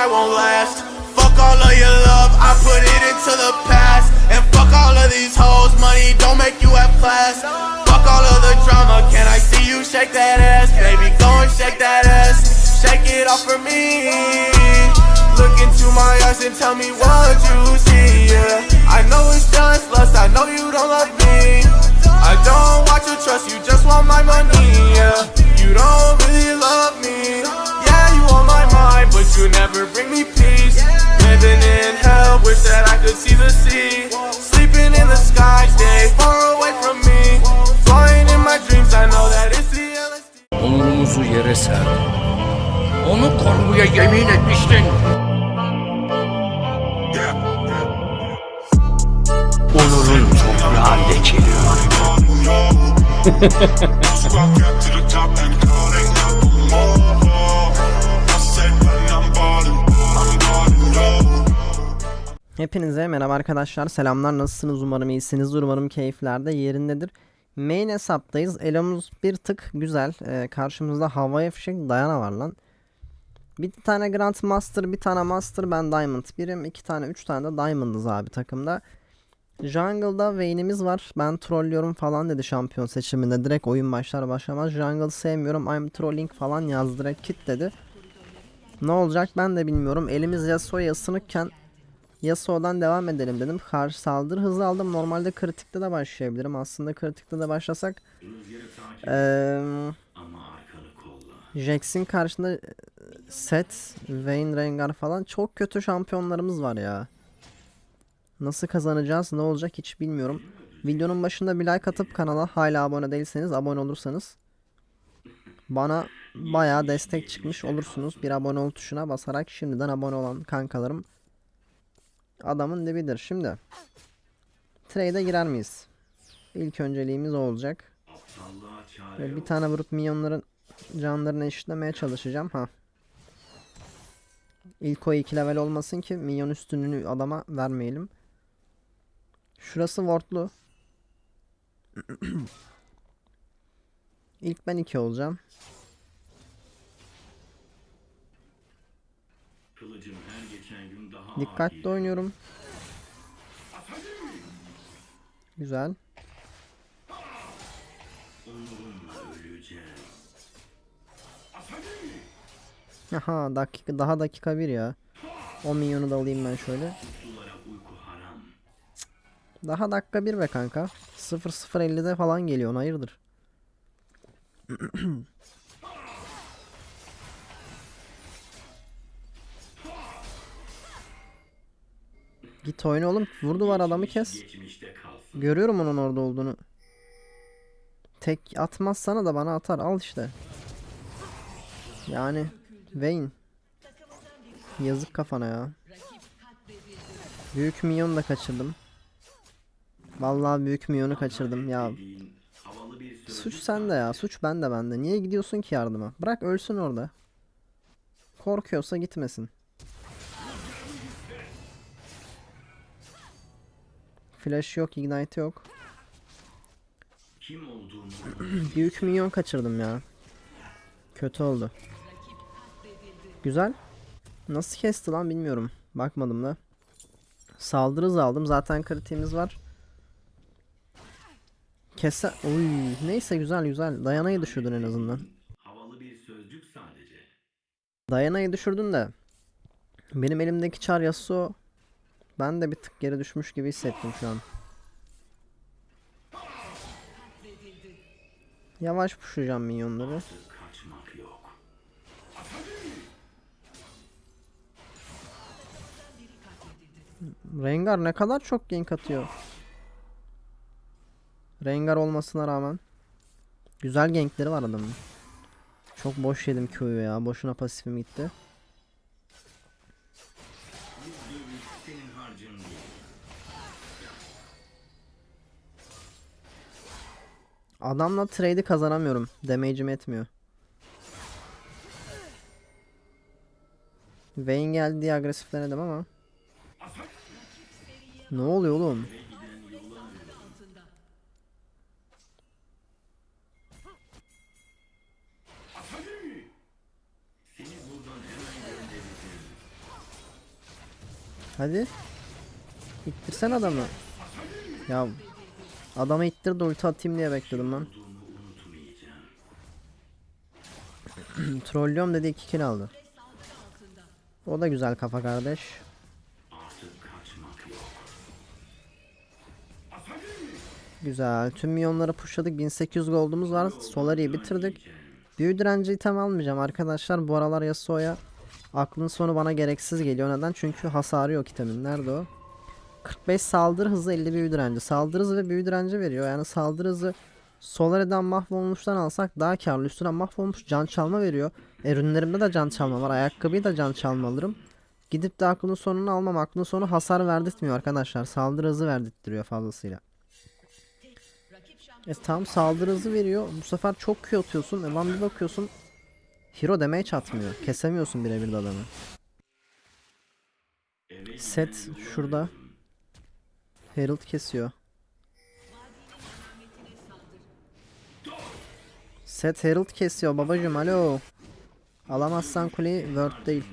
I won't last. Fuck all of your love, I put it into the past. And fuck all of these hoes, money don't make you have class. Fuck all of the drama, can I see you shake that ass? Baby, go and shake that ass. Shake it off for me. Look into my eyes and tell me what you see, yeah. I know it's just lust, I know you don't love me. I don't want your trust, you just want my money, yeah. You don't could see the sea. Sleeping in the sky, stay far away from me. Flying in my dreams, I know that it's the LSD. Onurumuzu yere ser. Onu korumaya yemin etmiştin. Onurun toprağı lekeliyor. Hepinize merhaba arkadaşlar. Selamlar. Nasılsınız? Umarım iyisiniz. Umarım keyiflerde yerindedir. Main hesaptayız. Elomuz bir tık güzel. Ee, karşımızda havaya fişek Dayana var lan. Bir tane Grand Master, bir tane Master, ben Diamond. Birim, iki tane, üç tane de Diamond'ız abi takımda. Jungle'da Vayne'imiz var. Ben trollüyorum falan dedi şampiyon seçiminde. Direkt oyun başlar başlamaz. Jungle sevmiyorum. I'm trolling falan yazdı direkt kit dedi. Ne olacak ben de bilmiyorum. Elimiz Yasuo'ya ısınıkken Yasuo'dan devam edelim dedim. Karşı saldırı hızı aldım. Normalde kritikte de başlayabilirim. Aslında kritikte de başlasak eee Jax'in karşında Set, Vayne, Rengar falan çok kötü şampiyonlarımız var ya. Nasıl kazanacağız, ne olacak hiç bilmiyorum. Videonun başında bir like atıp kanala hala abone değilseniz abone olursanız bana bayağı destek çıkmış olursunuz. Bir abone ol tuşuna basarak şimdiden abone olan kankalarım adamın dibidir. Şimdi trade'e girer miyiz? İlk önceliğimiz o olacak. Ve bir tane vurup minyonların canlarını eşitlemeye çalışacağım. Ha. İlk o 2 level olmasın ki minyon üstünlüğünü adama vermeyelim. Şurası wardlu. İlk ben 2 olacağım. Dikkatli oynuyorum. Güzel. Aha dakika daha dakika bir ya. O minyonu da alayım ben şöyle. Daha dakika bir be kanka. 0050'de falan geliyor hayırdır. Git oyna oğlum. Vurdu var adamı kes. Görüyorum onun orada olduğunu. Tek atmaz sana da bana atar. Al işte. Yani Vayne. Yazık kafana ya. Büyük minyon da kaçırdım. Vallahi büyük minyonu kaçırdım ya. Suç sende ya. Suç bende bende. Niye gidiyorsun ki yardıma? Bırak ölsün orada. Korkuyorsa gitmesin. Flash yok, ignite yok. Büyük minyon kaçırdım ya. Kötü oldu. Güzel. Nasıl kesti lan bilmiyorum. Bakmadım da. Saldırı hızı aldım. Zaten kritiğimiz var. Kese... Uy, neyse güzel güzel. Dayanayı düşürdün en azından. Dayanayı düşürdün de. Benim elimdeki çar Yasuo ben de bir tık geri düşmüş gibi hissettim şu an. Yavaş pushlayacağım minyonları. Rengar ne kadar çok gank atıyor. Rengar olmasına rağmen. Güzel gankleri var adamın. Çok boş yedim Q'yu ya. Boşuna pasifim gitti. Adamla trade'i kazanamıyorum. Damage'im etmiyor. Vayne geldi diye agresif denedim ama. Ne oluyor oğlum? Hadi. İttirsen adamı. Ya adamı ittir de ulti atayım diye bekledim ben. Trollüyorum dedi 2 kill aldı. O da güzel kafa kardeş. Güzel. Tüm milyonları pushladık. 1800 gold'umuz var. Solari'yi bitirdik. Büyü direnci item almayacağım arkadaşlar. Bu aralar Yasuo'ya aklın sonu bana gereksiz geliyor. Neden? Çünkü hasarı yok itemin. Nerede o? 45 saldırı hızı 50 büyü direnci. Saldırı hızı ve büyü direnci veriyor. Yani saldırı hızı Solari'den mahvolmuştan alsak daha karlı. Üstüne mahvolmuş can çalma veriyor. E, ürünlerimde de can çalma var. Ayakkabıyı da can çalma alırım. Gidip de aklının sonunu almam. Aklının sonu hasar verdirtmiyor arkadaşlar. Saldırı hızı verdirtiyor fazlasıyla. E tam saldırı hızı veriyor. Bu sefer çok Q atıyorsun. E lan bir bakıyorsun. Hero damage atmıyor. Kesemiyorsun birebir de adamı. Set şurada. Herald kesiyor. Set Herald kesiyor babacım alo. Alamazsan kuleyi word değil.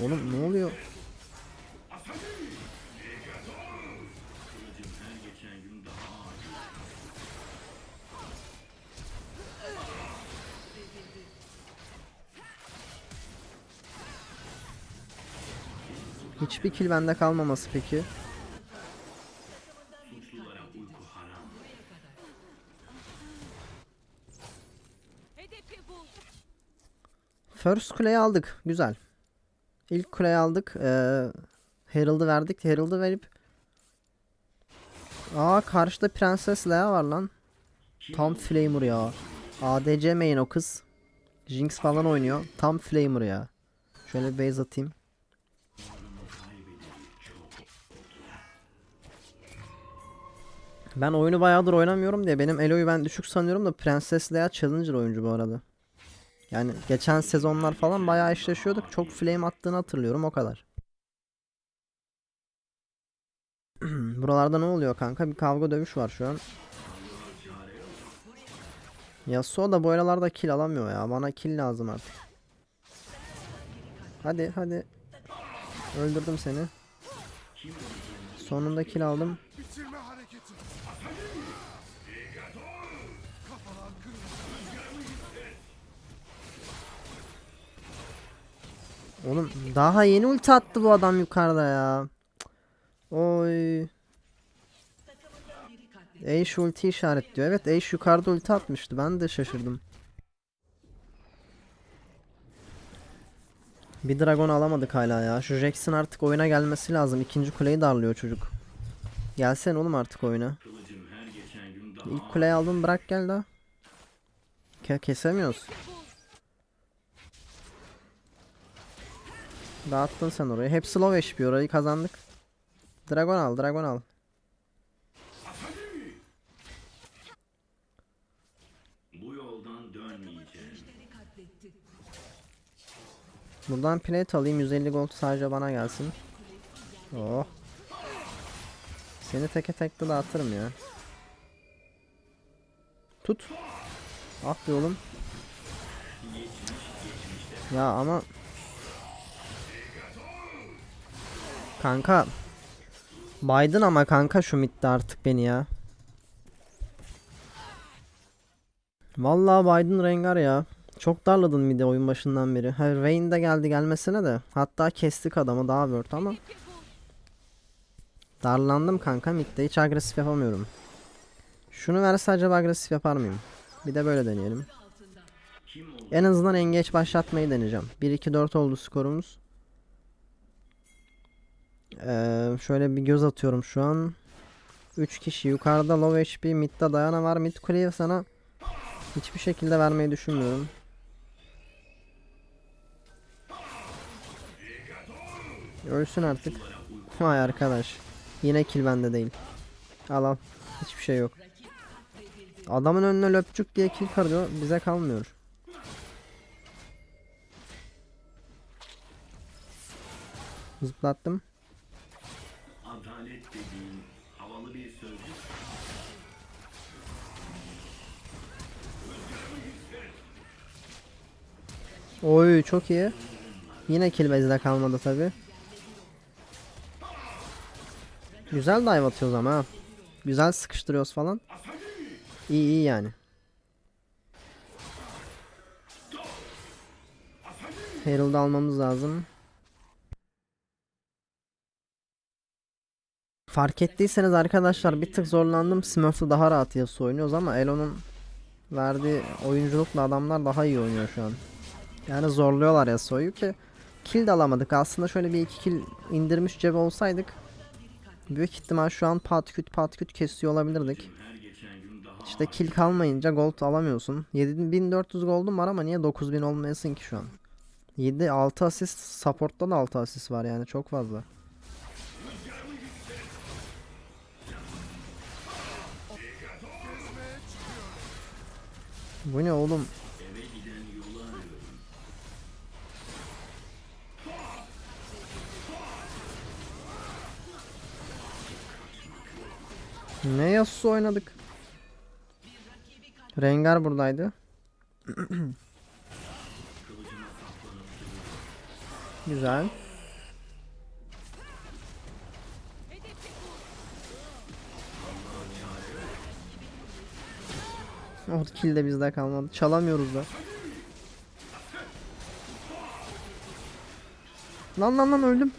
Oğlum ne oluyor? Hiçbir kill bende kalmaması peki. First kuleyi aldık. Güzel. İlk kuleyi aldık. Ee, Herald'ı verdik. Herald'ı verip Aa karşıda Prenses Leia var lan. Tam Flamer ya. ADC main o kız. Jinx falan oynuyor. Tam Flamer ya. Şöyle base atayım. Ben oyunu bayağıdır oynamıyorum diye benim Elo'yu ben düşük sanıyorum da Prenses Leia Challenger oyuncu bu arada. Yani geçen sezonlar falan bayağı eşleşiyorduk. Çok flame attığını hatırlıyorum o kadar. Buralarda ne oluyor kanka? Bir kavga dövüş var şu an. Yasuo da bu aralarda kill alamıyor ya. Bana kill lazım artık. Hadi hadi. Öldürdüm seni. Sonunda kill aldım. Oğlum daha yeni ulti attı bu adam yukarıda ya. Oy. Ashe ulti işaretliyor. Evet Ashe yukarıda ulti atmıştı. Ben de şaşırdım. Bir dragon alamadık hala ya. Şu Jackson artık oyuna gelmesi lazım. İkinci kuleyi darlıyor çocuk. Gelsen oğlum artık oyuna. İlk kuleyi aldın bırak gel daha. Ke kesemiyoruz. Dağıttın sen orayı. Hepsi low HP orayı kazandık. Dragon al, dragon al. Bu yoldan dönmeyeceğim. Buradan plate alayım 150 gold sadece bana gelsin. Oh. Seni teke tek de dağıtırım ya. Tut. Ah be oğlum. Ya ama Kanka Biden ama kanka şu midde artık beni ya. Vallahi Biden Rengar ya. Çok darladın midi oyun başından beri. Ha Vayne de geldi gelmesine de. Hatta kestik adamı daha word ama. Darlandım kanka midde hiç agresif yapamıyorum. Şunu verse acaba agresif yapar mıyım? Bir de böyle deneyelim. En azından engage başlatmayı deneyeceğim. 1-2-4 oldu skorumuz. Ee, şöyle bir göz atıyorum şu an. 3 kişi yukarıda low HP midde Dayana var. Mid kuleyi sana hiçbir şekilde vermeyi düşünmüyorum. Ölsün artık. Vay arkadaş. Yine kill bende değil. Al al. Hiçbir şey yok. Adamın önüne löpçük diye kill karıyor. Bize kalmıyor. Zıplattım. Adalet dediğin havalı bir sözcük. Oy çok iyi. Yine kill base'de kalmadı tabi. Güzel dive atıyoruz ama ha. Güzel sıkıştırıyoruz falan. İyi iyi yani. Herald'ı almamız lazım. Fark ettiyseniz arkadaşlar bir tık zorlandım. Smurf'la daha rahat Yasuo oynuyoruz ama Elo'nun verdiği oyunculukla adamlar daha iyi oynuyor şu an. Yani zorluyorlar Yasuo'yu ki kill de alamadık. Aslında şöyle bir iki kill indirmiş cebe olsaydık büyük ihtimal şu an patküt patküt kesiyor olabilirdik. Her geçen gün daha İşte kill kalmayınca gold alamıyorsun. 7400 gold'um var ama niye 9000 olmayasın ki şu an? 7 6 asist support'ta da 6 asist var yani çok fazla. Bu ne oğlum? Ne Yasuo oynadık? Rengar buradaydı. Güzel. O kill de bizde kalmadı. Çalamıyoruz da. Lan lan lan öldüm.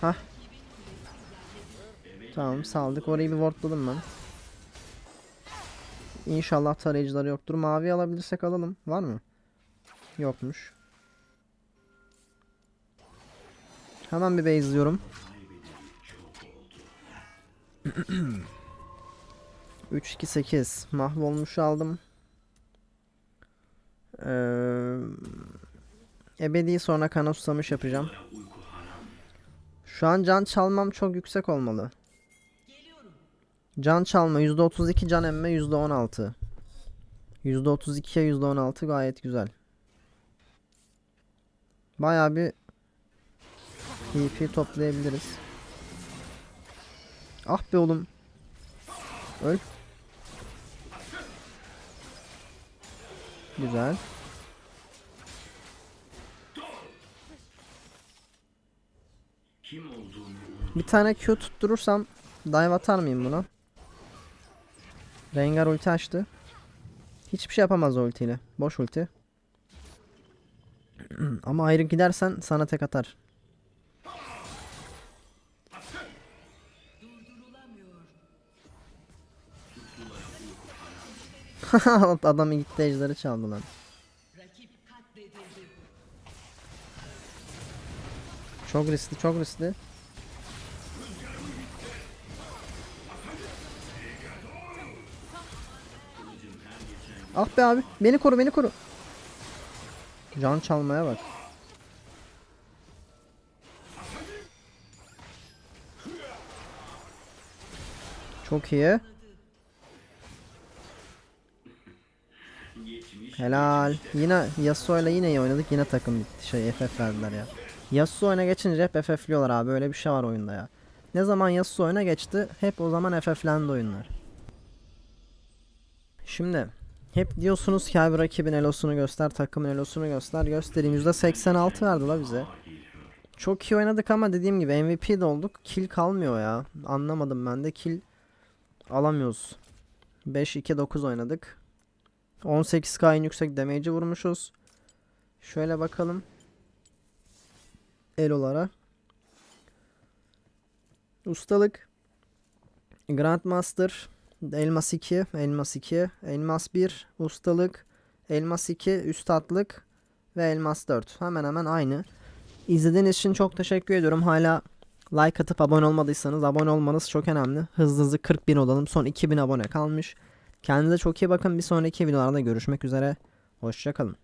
Hah. Tamam saldık. Orayı bir wardladım ben. İnşallah tarayıcıları yoktur. Mavi alabilirsek alalım. Var mı? Yokmuş. Hemen bir base'liyorum. 3 2 8 mahvolmuş aldım. Ee, ebedi sonra kana susamış yapacağım. Şu an can çalmam çok yüksek olmalı. Can çalma %32 can emme %16. %32'ye %16 gayet güzel. Bayağı bir EP toplayabiliriz. Ah be oğlum. Öl. Güzel. Bir tane Q tutturursam dive atar mıyım buna? Rengar ulti açtı. Hiçbir şey yapamaz o ultiyle. Boş ulti. Ama ayrı gidersen sana tek atar. Adam gitti ejderi çaldı lan. Çok riskli çok riskli. Ah be abi beni koru beni koru. Can çalmaya bak. Çok iyi. Helal. Yine Yasuo ile yine iyi oynadık. Yine takım bitti. Şey FF verdiler ya. Yasuo oyuna geçince hep FF'liyorlar abi. Öyle bir şey var oyunda ya. Ne zaman Yasuo oyuna geçti hep o zaman FF'lendi oyunlar. Şimdi hep diyorsunuz ki abi rakibin elosunu göster, takımın elosunu göster. Göstereyim. %86 verdi la bize. Çok iyi oynadık ama dediğim gibi MVP de olduk. Kill kalmıyor ya. Anlamadım ben de kill alamıyoruz. 5-2-9 oynadık. 18k en yüksek damage'i vurmuşuz. Şöyle bakalım. Elolara. Ustalık. Grandmaster. Elmas 2. Elmas 2. Elmas 1. Ustalık. Elmas 2. Üstatlık. Ve elmas 4. Hemen hemen aynı. İzlediğiniz için çok teşekkür ediyorum. Hala like atıp abone olmadıysanız abone olmanız çok önemli. Hızlı hızlı 40 bin olalım. Son 2000 abone kalmış. Kendinize çok iyi bakın. Bir sonraki videolarda görüşmek üzere. Hoşçakalın.